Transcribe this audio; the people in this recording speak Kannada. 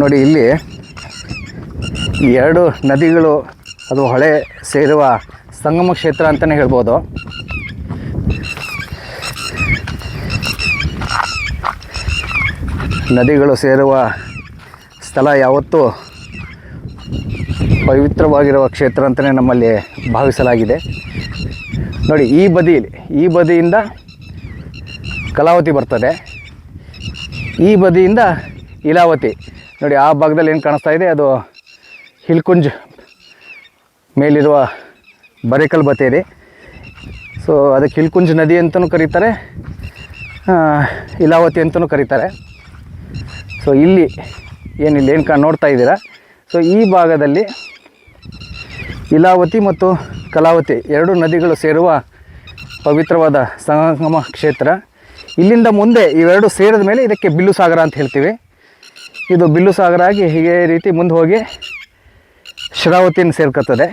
ನೋಡಿ ಇಲ್ಲಿ ಎರಡು ನದಿಗಳು, ಅದು ಹೊಳೆ ಸೇರುವ ಸಂಗಮ ಕ್ಷೇತ್ರ ಅಂತಲೇ ಹೇಳ್ಬೋದು. ನದಿಗಳು ಸೇರುವ ಸ್ಥಳ ಯಾವತ್ತೂ ಪವಿತ್ರವಾಗಿರುವ ಕ್ಷೇತ್ರ ಅಂತಲೇ ನಮ್ಮಲ್ಲಿ ಭಾವಿಸಲಾಗಿದೆ. ನೋಡಿ, ಈ ಬದಿ, ಈ ಬದಿಯಿಂದ ಕಲಾವತಿ ಬರ್ತದೆ. ಈ ಬದಿಯಿಂದ ಇಲಾವತಿ. ನೋಡಿ, ಆ ಭಾಗದಲ್ಲಿ ಏನು ಕಾಣಿಸ್ತಾ ಇದೆ? ಅದು ಹಿಲ್ಕುಂಜ್ ಮೇಲಿರುವ ಬರೇಕಲ್ ಬತೇರಿ ಸೊ ಅದಕ್ಕೆ ಹಿಲ್ಕುಂಜ್ ನದಿ ಅಂತಲೂ ಕರೀತಾರೆ ಇಲಾವತಿ ಅಂತಲೂ ಕರೀತಾರೆ. ಸೊ ಇಲ್ಲಿ ಏನಿಲ್ಲ ಏನು ಕಾ, ನೋಡ್ತಾ ಇದ್ದೀರಾ? ಸೊ ಈ ಭಾಗದಲ್ಲಿ ಇಲಾವತಿ ಮತ್ತು ಕಲಾವತಿ ಎರಡು ನದಿಗಳು ಸೇರುವ ಪವಿತ್ರವಾದ ಸಂಗಮ ಕ್ಷೇತ್ರ. ಇಲ್ಲಿಂದ ಮುಂದೆ ಇವೆರಡು ಸೇರಿದ ಮೇಲೆ ಇದಕ್ಕೆ ಬಿಲ್ಲು ಸಾಗರ ಅಂತ ಹೇಳ್ತೀವಿ. ಇದು ಬಿಲ್ಲು ಸಾಗರ ಆಗಿ ಹೀಗೆ ರೀತಿ ಮುಂದೆ ಹೋಗಿ ಶರಾವತಿನ ಸೇರ್ಕೊತದೆ